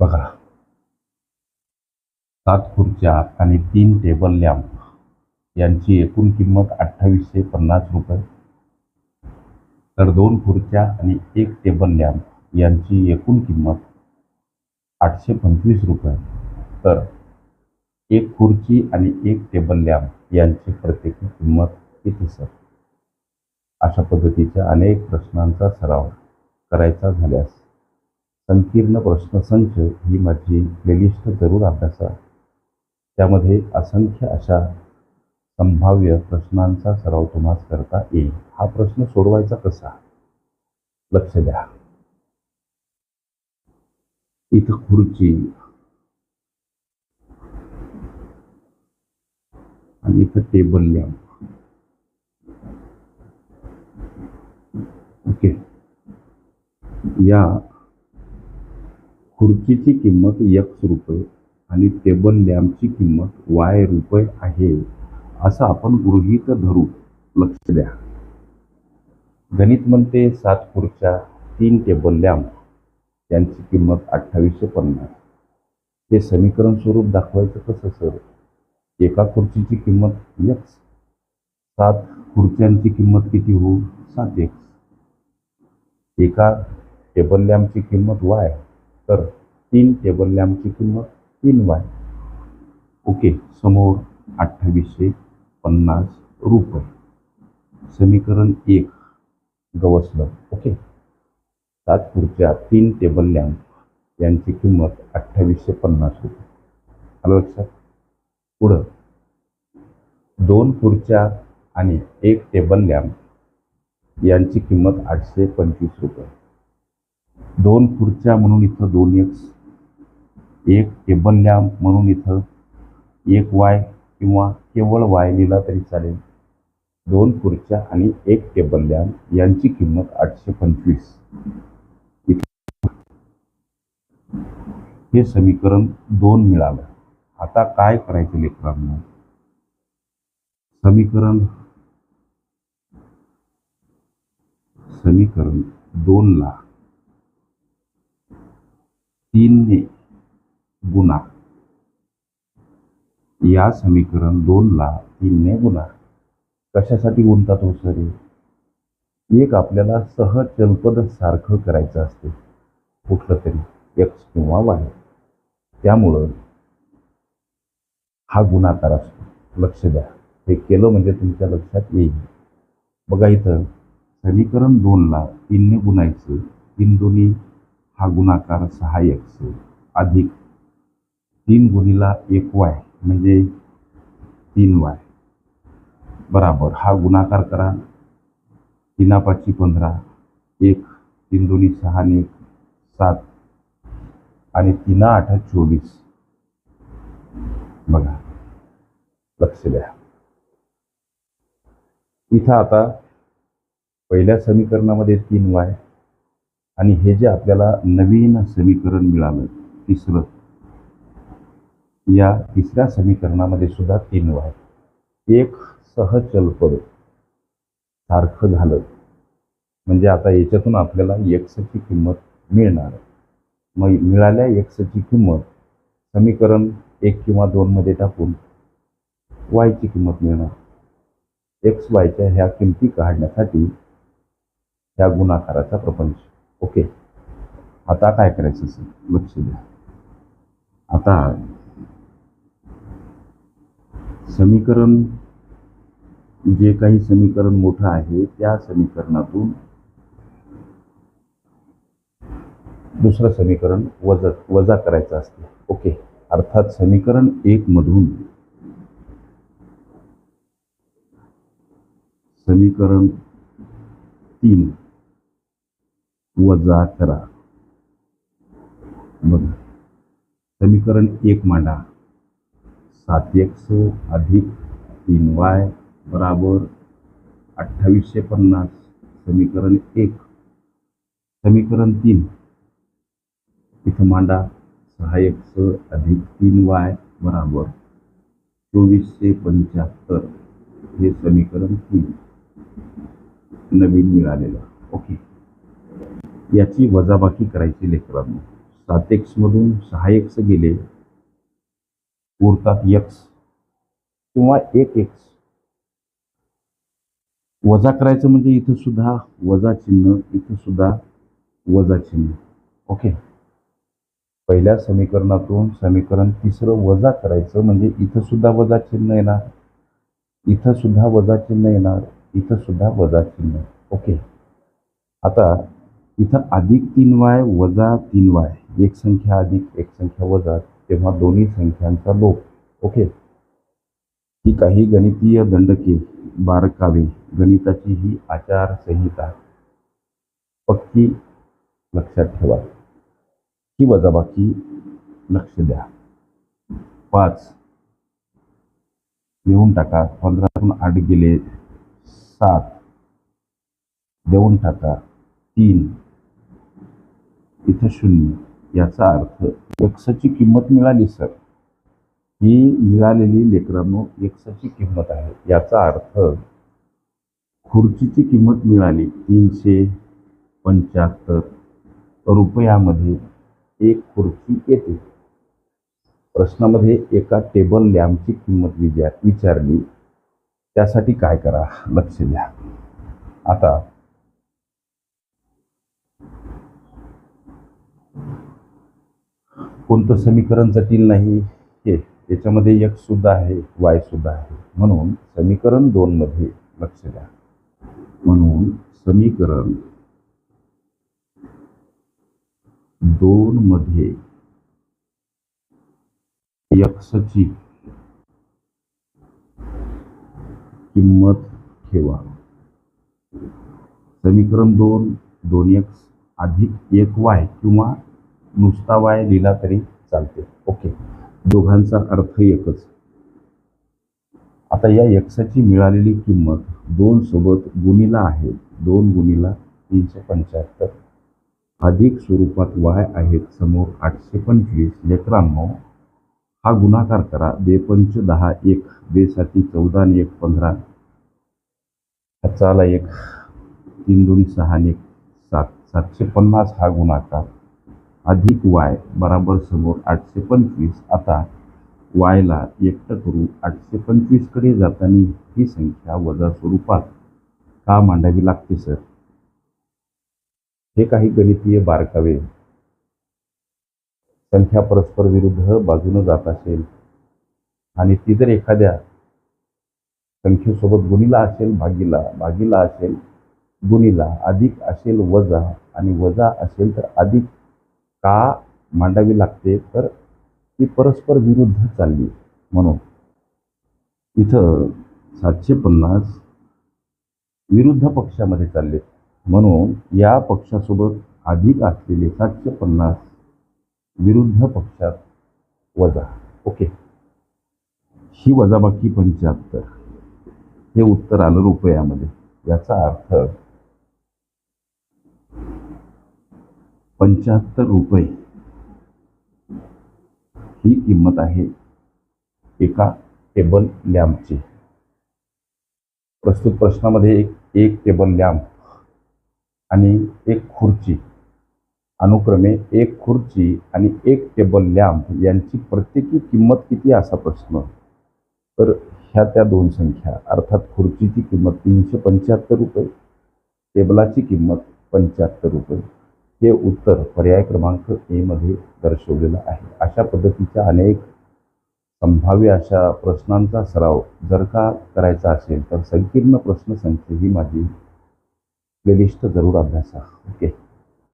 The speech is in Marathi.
बघा. सात खुर्च्या आणि तीन टेबल लॅम्प. यांची एकूण किंमत अठ्ठावीसशे पन्नास रुपये. तर दोन खुर्च्या आणि एक टेबल लॅम्प यांची एकूण किंमत आठशे पंचवीस रुपये. तर एक खुर्ची आणि एक टेबल लॅम्प यांची प्रत्येकी किंमत किती सर? अशा पद्धतीच्या अनेक प्रश्नांचा सराव करायचा झाल्यास संकीर्ण प्रश्नसंच ही माझी प्लेलिस्ट जरूर अभ्यासा. त्यामध्ये असंख्य अशा संभाव्य प्रश्नांचा सराव तुम्हाला करता येईल. हा प्रश्न सोडवायचा कसा? लक्ष द्या. इथं खुर्ची. आणि इथं टेबल लॅम्प. ओके. या खुर्चीची किंमत एक्स रुपये आणि टेबल लॅम्पची किंमत वाय रुपये आहे असं आपण गृहीत धरू. लक्ष द्या. गणित म्हणते सात खुर्च्या तीन टेबल लॅम्प. त्यांची किंमत अठ्ठावीसशे पन्नास. हे समीकरण स्वरूप दाखवायचं कसं सर? एका खुर्चीची किंमत एक्स सात खुर्च्यांची किंमत किती होऊ? सात एक्स एका टेबल लॅम्पची किंमत वाय तर तीन टेबल लॅम्पची किंमत तीन वाय. ओके समोर अठ्ठावीसशे पन्नास रुपये. समीकरण एक गवसलं. ओके. सात खुर्च्या तीन टेबल लॅम्प यांची किंमत अठ्ठावीसशे पन्नास रुपये. आलं लक्षात? पुढं. दोन खुर्च्या आणि एक टेबल लॅम्प यांची किंमत आठशे पंचवीस रुपये. दोन खुर्च्या म्हणून इथं दोन एक्स एक टेबल लॅम्प म्हणून इथं एक वाय किंवा केवळ वाय लिहिला तरी चालेल. दोन खुर्च्या आणि एक टेबल लॅम्प यांची किंमत आठशे पंचवीस. हे समीकरण दोन मिळालं. आता काय करायचं लेकरांना? समीकरण समीकरण दोनला तीनने गुणा. या समीकरण दोनला तीनने गुणा. कशासाठी गुणतात हो सर? एक आपल्याला सहचलपद सारखं करायचं असते कुठलं तरी एक्स किंवा वाय त्यामुळं हा गुणाकार असतो. लक्ष द्या. हे केलं म्हणजे तुमच्या लक्षात येईल. बघा इथं समीकरण दोनला तीनने गुणायचं. तीन दोन्ही हा गुणाकार सहा एक्स अधिक तीन गुणीला एक वाय म्हणजे तीन वाय. बराबर हा गुणाकार करा. तीना पाचशे पंधरा एक तीन दोन्ही सहा आणि एक सात. आणि तीना आठ चोवीस. बघा लक्ष द्या. इथं आता पहिल्या समीकरणामध्ये तीन वाय आणि हे जे आपल्याला नवीन समीकरण मिळालं तिसरं या तिसऱ्या समीकरणामध्ये सुद्धा तीन वाय. एक सहचलपद. सारखं झालं. म्हणजे आता याच्यातून आपल्याला एक्सची किंमत मिळणार. मग मिळाल्या एक्सची किंमत समीकरण एक किंवा दोनमध्ये टाकून वायची किंमत मिळणार. एक्स वायच्या ह्या किमती काढण्यासाठी ह्या गुणाकाराचा प्रपंच. ओके. आता काय करायचं सर? लक्ष द्या. आता समीकरण जे काही समीकरण मोठं आहे त्या समीकरणातून दुसरं समीकरण वजा वजा करायचं असते. ओके. अर्थात समीकरण एक मधून समीकरण तीन वजा करा. बघा. समीकरण एक मांडा. सात एक्स अधिक तीन वाय बराबर अठ्ठावीसशे पन्नास. समीकरण एक. समीकरण तीन. इथं मांडा. सहा एक्स अधिक तीन वाय बराबर चोवीसशे पंच्याहत्तर. हे समीकरण तीन. नवीन मिळालेलं. ओके. याची वजाबाकी करायची लेकरांनो. सात एक्समधून सहा एक्स गेले. उरतात एक्स किंवा एक एक्स वजा करायचं म्हणजे इथं सुद्धा वजा चिन्ह इथं सुद्धा वजा चिन्ह. ओके पहिल्या समीकरणातून समीकरण तिसरं वजा करायचं म्हणजे इथं सुद्धा वजा चिन्ह येणार. इथं सुद्धा वजा चिन्ह येणार. इथं सुद्धा वजा चिन्ह. ओके आता इथं अधिक तीन वाय वजा तीन वाय. एक संख्या अधिक एक संख्या वजा तेव्हा दोन्ही संख्यांचा लोप. ओके? ही काही गणितीय दंडके बारकावे. गणिताची ही आचारसंहिता. पक्की लक्षात ठेवा. ही वजाबाकी लक्ष द्या. पाच. देऊन टाका. पंधरातून आठ गेले सात. देऊन टाका. तीन. इथं शून्य. याचा अर्थ एक्सची किंमत मिळाली सर ही मिळालेली लेकरांनो एक्सची किंमत आहे. याचा अर्थ खुर्चीची किंमत मिळाली तीनशे पंच्याहत्तर रुपयामध्ये एक खुर्ची येते. प्रश्नामध्ये एका टेबल लॅम्पची किंमत विचार विचारली. त्यासाठी काय करा? लक्ष द्या. आता कोणतं समीकरण जटिल नाही. हे त्याच्यामध्ये एक्स सुद्धा आहे वाय सुद्धा आहे. म्हणून समीकरण दोनमध्ये लक्ष द्या. म्हणून समीकरण दोन मध्ये किंमत ठेवा. समीकरण दोन दोन एक्स अधिक एक वाय किंवा नुसता वाय लिहिला तरी चालते. ओके दोघांचा अर्थ एकच. आता या यक्षाची मिळालेली किंमत दोन सोबत गुणीला आहे. दोन गुणीला तीनशे पंच्याहत्तर. अधिक स्वरूपात वाय आहेत समोर आठशे पंचवीस लेकरांनो. हा गुणाकार करा. बेपंच दहा एक बेसाती चौदा आणि एक पंधरा. चाला एक तीन दोन सहा आणि एक सात. सातशे पन्नास हा गुणाकार. अधिक वाय बराबर समोर आठशे पंचवीस. आता वायला एकटं करू आठशे पंचवीसकडे जाताना ही संख्या वजा स्वरूपात का मांडावी लागते सर? हे काही गणितीय बारकावे. संख्या परस्पर विरुद्ध बाजूनं जात असेल आणि ती जर एखाद्या संख्येसोबत गुणीला असेल भागीला भागीला असेल गुणीला अधिक असेल वजा आणि वजा असेल तर अधिक का मांडावी लागते? तर ती परस्पर विरुद्ध चालली म्हणून. इथं सातशे पन्नास विरुद्ध पक्षामध्ये चालले म्हणून या पक्षासोबत अधिक असलेले सातशे पन्नास विरुद्ध पक्षात वजा. ओके. ही वजाबाकी पंच्याहत्तर. हे उत्तर आलं रुपयामध्ये. याचा अर्थ पंच्याहत्तर रुपये ही किंमत आहे एका टेबल लॅम्पची. प्रस्तुत प्रश्नामध्ये एक एक टेबल लॅम्प आणि एक खुर्ची. अनुक्रमे एक खुर्ची आणि एक टेबल लॅम्प यांची प्रत्येकी किंमत किती असा प्रश्न. तर ह्या त्या दोन संख्या अर्थात खुर्चीची किंमत तीनशे पंच्याहत्तर रुपये टेबलाची किंमत पंच्याहत्तर रुपये. हे उत्तर पर्याय क्रमांक एमध्ये दर्शवलेलं आहे. अशा पद्धतीच्या अनेक संभाव्य अशा प्रश्नांचा सराव जर का करायचा असेल तर संकीर्ण प्रश्नसंख्या ही माझी प्लेलिस्ट जरूर अभ्यासा. ओके